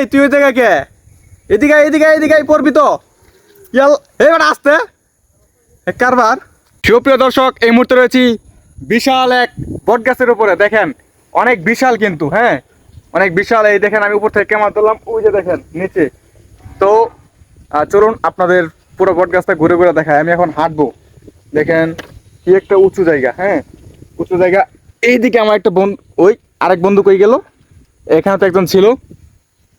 এই, তুই ওই জায়গায় কে? এদিকে এদিকে এদিকে পড়বি তো। এবার আসতে। কারবার। সুপ্রিয় দর্শক, এই মুহূর্তে রয়েছি বিশাল এক বট গাছের উপরে। দেখেন, অনেক বিশাল কিন্তু হ্যাঁ? অনেক বিশাল। এই দেখেন, আমি উপর থেকে কেমন তুললাম, ওই যে দেখেন, নিচে। তো চলুন আপনাদের পুরো বট গাছটা ঘুরে ঘুরে দেখায় আমি এখন হাঁটবো। দেখেন, কি একটা উঁচু জায়গা হ্যাঁ? উঁচু জায়গা। এইদিকে আমার একটা বন্ধু ওই আরেক বন্ধু কই গেল? এখানে তো একজন ছিল।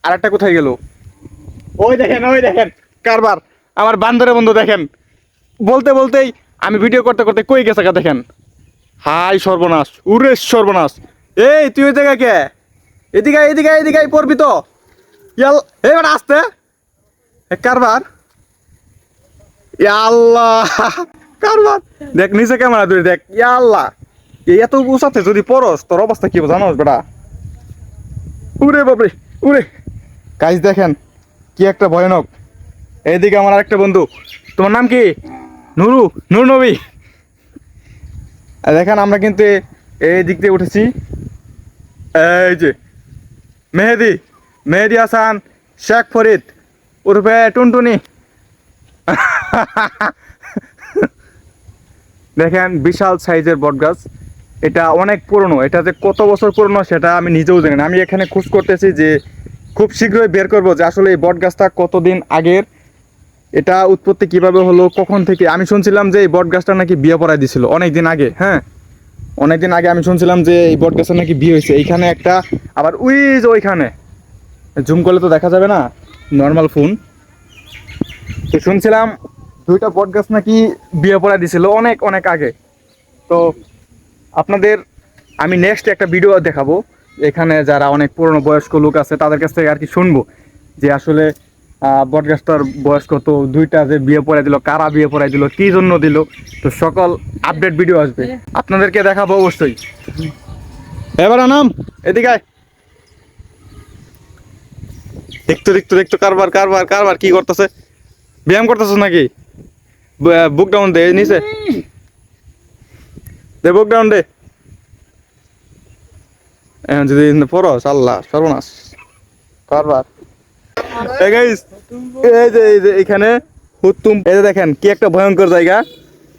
আরেকটা কোথায় গেল? ওই দেখেন ওই দেখেন, কারবার। আমার বান্দরের বন্ধু, দেখেন। বলতে বলতেই আমি ভিডিও করতে করতে কই গেছে গা দেখেন? হাই সর্বনাশ উরে সর্বনাশ। এই, তুই ওই জায়গায় কে? এদিকে এদিকে এদিকে পড়বি তো। ইয়াল এ মানে আসতে। কারবার। ইয়া আল্লাহ কারবার। দেখ, নিচে ক্যামেরা ধরে দেখ আল্লাহ এত উঁচাতে যদি পরস তোর অবস্থা কি জানোস বেটা? উরে বাপরে, উরে। গাইজ দেখেন, কি একটা ভয়ানক। এইদিকে আমার আরেকটা বন্ধু। তোমার নাম কি? নুরু, নুর নবী। দেখেন, আমরা কিন্তু এই দিক দিয়ে উঠেছি। এই যে, মেহেদি মেহেদি হাসান, শেখ ফরিদ, উর্ফে টুনটুনি। দেখেন, বিশাল সাইজের বটগাছ এটা অনেক পুরনো। এটা যে কত বছর পুরনো সেটা আমি নিজেও জানি না। আমি এখানে খোঁজ করতেছি যে খুব শীঘ্রই বের করব যে আসলে এই বটগাছটা কতদিন আগের, এটা উৎপত্তি কীভাবে হলো, কখন থেকে? আমি শুনছিলাম যে এই বটগাছটা নাকি বিয়ে পড়াই দিছিল অনেক দিন আগে হ্যাঁ? অনেক দিন আগে আমি শুনছিলাম যে এই বটগাছটা নাকি বিয়ে হয়েছে। এইখানে একটা, আবার উই যে ওইখানে, জুম করলে তো দেখা যাবে না নর্মাল ফোন তো শুনছিলাম দুইটা বটগাছ নাকি বিয়ে পড়াই দিছিল অনেক অনেক আগে। তো আপনাদের, আমি নেক্সট একটা ভিডিও দেখাবো। এখানে যারা অনেক পুরনো বয়স্ক লোক আছে, তাদের কাছ থেকে আর কি শুনব যে আসলে বটগাছটার বয়স কত দুইটা যে বিয়ে পড়াই দিল, কারা বিয়ে পড়াই দিল, কি জন্য দিল, তো সকল আপডেট ভিডিও আসবে। আপনাদেরকে দেখাবো অবশ্যই। এবার নাম এদিকে। দেখতো দেখতো দেখতো, কারবার কারবার কারবার, কি করতেছে? ব্যায়াম করতেছ নাকি? বুক ডাউন দে, নিচে। দে বুক ডাউন দে। এখন যদি পড়স আল্লাহ সর্বনাশ। কারবার এই এই যে এই যে এখানে হুতুম এই যে দেখেন কি একটা ভয়ঙ্কর জায়গা।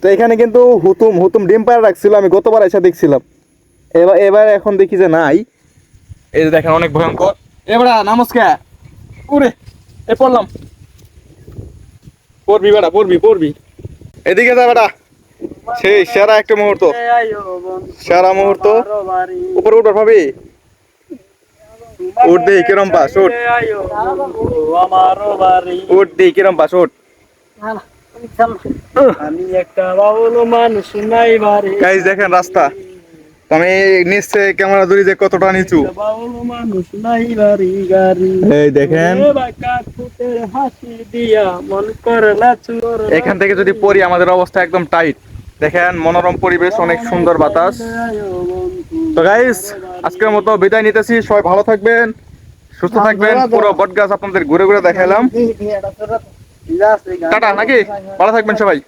তো এখানে কিন্তু হুতুম হুতুম ডিম পাড়া রাখছিল আমি গতবার এসে দেখছিলাম। এবার এবার এখন দেখি যে নাই। এই যে দেখেন অনেক ভয়ঙ্কর। এবার নমস্কার। উরে এ পড়লাম। পড়বি বেটা পড়বি পড়বি। এদিকে যা বেটা সেরা একটা মুহূর্ত। সেরা মুহূর্ত। উপরে ভাবি। উঠ কিরম পাস উঠ। উঠ কিরম পাস উঠ। আমি দেখেন রাস্তা। আমি নিশ্চয় ক্যামেরা ধরি যে কতটা নিচু। এই দেখেন। এখান থেকে যদি পড়ি, আমাদের অবস্থা একদম টাইট। দেখেন, মনোরম পরিবেশ, অনেক সুন্দর বাতাস। তো গাইস আজকের মতো বিদায় নিতেছি। সবাই ভালো থাকবেন, সুস্থ থাকবেন। পুরো বট গাছ আপনাদের ঘুরে ঘুরে দেখালাম টাটা, নাকি? ভালো থাকবেন সবাই।